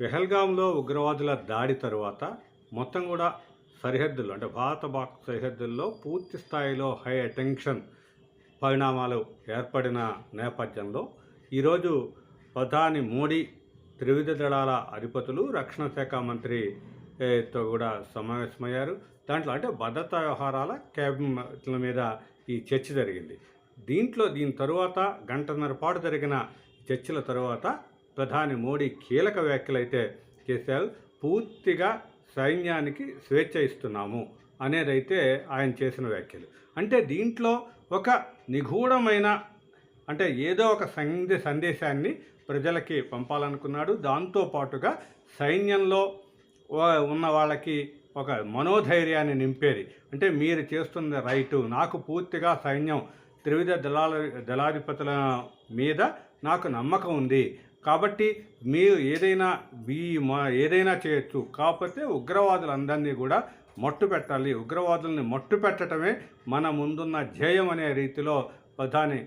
పెహల్గాంలో ఉగ్రవాదుల దాడి తరువాత మొత్తం కూడా సరిహద్దుల్లో అంటే భారత పాక్ సరిహద్దుల్లో పూర్తి స్థాయిలో హై అటెన్షన్ పరిణామాలు ఏర్పడిన నేపథ్యంలో ఈరోజు ప్రధాని మోడీ త్రివిధ దళాల అధిపతులు రక్షణ శాఖ మంత్రితో కూడా సమావేశమయ్యారు. దాంట్లో అంటే భద్రతా వ్యవహారాల క్యాబినెట్ల మీద ఈ చర్చ జరిగింది. దీంట్లో దీని తరువాత గంటన్నర పాటు జరిగిన చర్చల తరువాత ప్రధాని మోడీ కీలక వ్యాఖ్యలైతే చేశారు పూర్తిగా సైన్యానికి స్వేచ్ఛ ఇస్తున్నాము అనేదైతే ఆయన చేసిన వ్యాఖ్యలు. అంటే దీంట్లో ఒక నిగూఢమైన అంటే ఏదో ఒక సందే సందేశాన్ని ప్రజలకి పంపాలనుకున్నాడు. దాంతోపాటుగా సైన్యంలో ఉన్న వాళ్ళకి ఒక మనోధైర్యాన్ని నింపేది. అంటే మీరు చేస్తున్న రైటు నాకు పూర్తిగా సైన్యం త్రివిధ దళాల దళాధిపతుల మీద నాకు నమ్మకం ఉంది కాబట్టి మీరు ఏదైనా మీ మా ఏదైనా చేయొచ్చు. కాకపోతే ఉగ్రవాదులందరినీ కూడా మట్టు పెట్టాలి. ఉగ్రవాదుల్ని మట్టు పెట్టడమే మన ముందున్న ధ్యేయం అనే రీతిలో ప్రధాని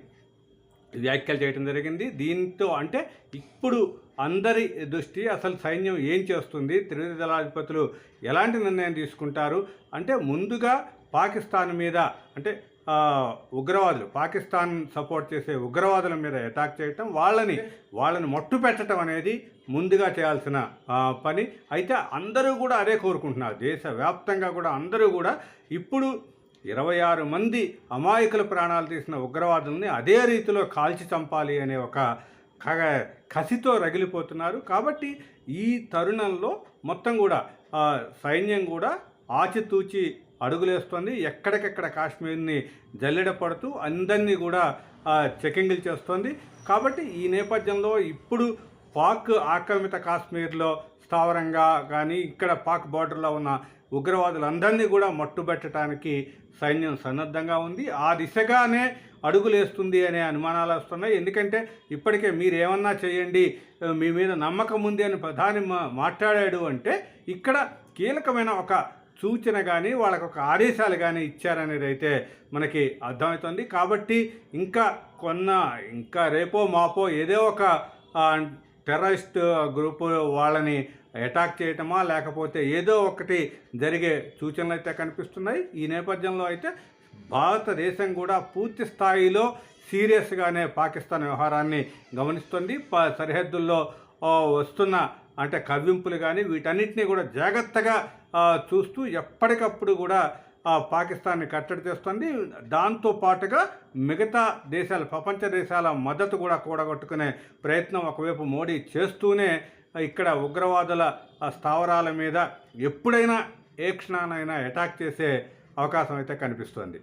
వ్యాఖ్యలు చేయడం జరిగింది. దీంతో అంటే ఇప్పుడు అందరి దృష్టి అసలు సైన్యం ఏం చేస్తుంది? త్రివిధ దళాధిపతులు ఎలాంటి నిర్ణయం తీసుకుంటారు? అంటే ముందుగా పాకిస్తాన్ మీద అంటే ఉగ్రవాదులు పాకిస్తాన్ సపోర్ట్ చేసే ఉగ్రవాదుల మీద అటాక్ చేయటం వాళ్ళని వాళ్ళని మట్టు పెట్టడం అనేది ముందుగా చేయాల్సిన పని. అయితే అందరూ కూడా అదే కోరుకుంటున్నారు. దేశవ్యాప్తంగా కూడా అందరూ కూడా ఇప్పుడు ఇరవై ఆరు మంది అమాయకుల ప్రాణాలు తీసిన ఉగ్రవాదుల్ని అదే రీతిలో కాల్చి చంపాలి అనే ఒక క- కసితో రగిలిపోతున్నారు. కాబట్టి ఈ తరుణంలో మొత్తం కూడా సైన్యం కూడా ఆచితూచి అడుగులేస్తోంది. ఎక్కడికెక్కడ కాశ్మీర్ని జల్లెడ పడుతూ అందరినీ కూడా చెకింగ్లు చేస్తోంది. కాబట్టి ఈ నేపథ్యంలో ఇప్పుడు పాక్ ఆక్రమిత కాశ్మీర్లో స్థావరంగా కానీ ఇక్కడ పాక్ బార్డర్లో ఉన్న ఉగ్రవాదులందరినీ కూడా మట్టుబెట్టడానికి సైన్యం సన్నద్ధంగా ఉంది. ఆ దిశగానే అడుగులేస్తుంది అనే అనుమానాలు వస్తున్నాయి. ఎందుకంటే ఇప్పటికే మీరేమన్నా చేయండి మీ మీద నమ్మకం ఉంది అని ప్రధాని మా- మాట్లాడాడు అంటే ఇక్కడ కీలకమైన ఒక సూచన కానీ వాళ్ళకు ఒక ఆదేశాలు కానీ ఇచ్చారనేది అయితే మనకి అర్థమవుతుంది. కాబట్టి ఇంకా కొన్న ఇంకా రేపో మాపో ఏదో ఒక టెర్రరిస్ట్ గ్రూపు వాళ్ళని అటాక్ చేయటమా లేకపోతే ఏదో ఒకటి జరిగే సూచనలు అయితే కనిపిస్తున్నాయి. ఈ నేపథ్యంలో అయితే భారతదేశం కూడా పూర్తి స్థాయిలో సీరియస్గానే పాకిస్తాన్ వ్యవహారాన్ని గమనిస్తుంది. ప సరిహద్దుల్లో వస్తున్న అంటే కవ్వింపులు కానీ వీటన్నిటినీ కూడా జాగ్రత్తగా చూస్తూ ఎప్పటికప్పుడు కూడా పాకిస్తాన్ని కట్టడి చేస్తుంది. దాంతో పాటుగా మిగతా దేశాల ప్రపంచ దేశాల మద్దతు కూడా కూడగొట్టుకునే ప్రయత్నం ఒకవైపు మోడీ చేస్తూనే ఇక్కడ ఉగ్రవాదుల స్థావరాల మీద ఎప్పుడైనా ఏ క్షణానైనా అటాక్ చేసే అవకాశం అయితే కనిపిస్తుంది.